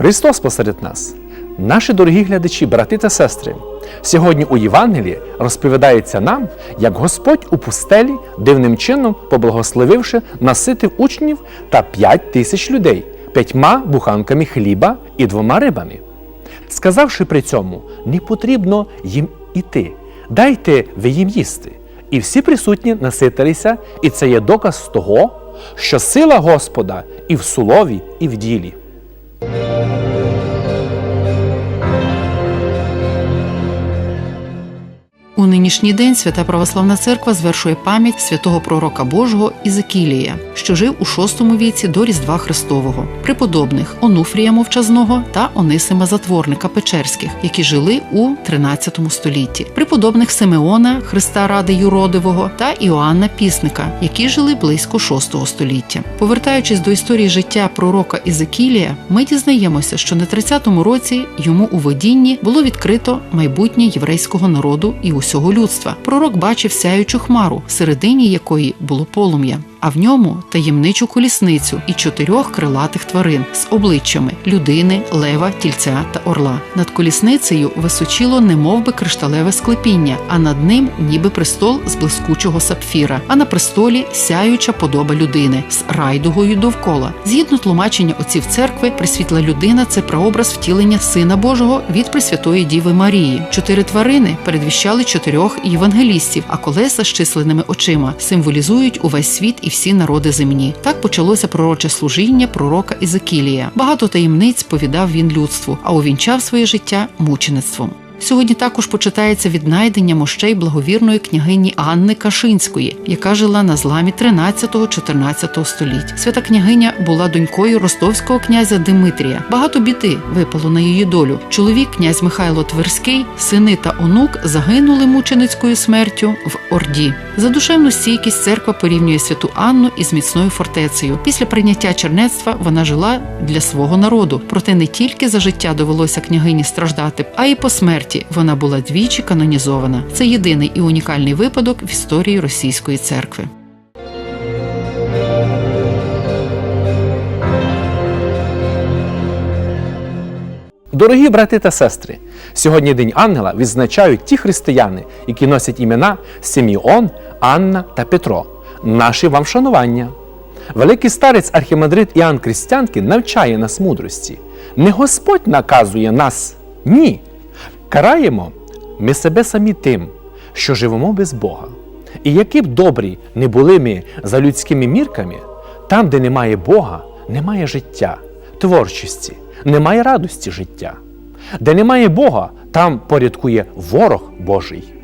Христос посеред нас, наші дорогі глядачі, брати та сестри. Сьогодні у Євангелії розповідається нам, як Господь у пустелі дивним чином, поблагословивши, наситив учнів та п'ять тисяч людей п'ятьма буханками хліба і двома рибами. Сказавши при цьому, не потрібно їм іти, дайте ви їм їсти. І всі присутні наситилися, і це є доказ того, що сила Господа і в слові, і в ділі. У нинішній день Свята Православна Церква звершує пам'ять святого пророка Божого Ізекілія, що жив у VI віці до Різдва Христового, преподобних Онуфрія Мовчазного та Онисима Затворника Печерських, які жили у XIII столітті, преподобних Симеона Христа Ради Юродивого та Іоанна Пісника, які жили близько VI століття. Повертаючись до історії життя пророка Ізекілія, ми дізнаємося, що на 30-му році йому у водінні було відкрито майбутнє єврейського народу і усього людства. Пророк бачив сяючу хмару, всередині якої було полум'я. А в ньому таємничу колісницю і чотирьох крилатих тварин з обличчями людини, лева, тільця та орла. Над колісницею височило немовби кришталеве склепіння, а над ним ніби престол з блискучого сапфіра. А на престолі сяюча подоба людини з райдугою довкола. Згідно тлумачення отців церкви, присвітла людина це прообраз втілення Сина Божого від Пресвятої Діви Марії. Чотири тварини передвіщали чотирьох євангелістів, а колеса з численними очима символізують увесь світ і всі народи земні. Так почалося пророче служіння пророка Ізекілія. Багато таємниць повідав він людству, а увінчав своє життя мучеництвом. Сьогодні також почитається віднайдення мощей благовірної княгині Анни Кашинської, яка жила на зламі 13-14 століть. Свята княгиня була донькою ростовського князя Димитрія. Багато біди випало на її долю. Чоловік, князь Михайло Тверський, сини та онук загинули мученицькою смертю в Орді. За душевну стійкість церква порівнює святу Анну із міцною фортецею. Після прийняття чернецтва вона жила для свого народу. Проте не тільки за життя довелося княгині страждати, а й по смерті вона була двічі канонізована. Це єдиний і унікальний випадок в історії російської церкви. Дорогі брати та сестри, сьогодні День Ангела відзначають ті християни, які носять імена Симіон, Анна та Петро. Наші вам шанування. Великий старець архімандрит Іоанн Крістянкин навчає нас мудрості. Не Господь наказує нас, ні. Караємо ми себе самі тим, що живемо без Бога. І які б добрі не були ми за людськими мірками, там, де немає Бога, немає життя, творчості, немає радості життя. Де немає Бога, там порядкує ворог Божий.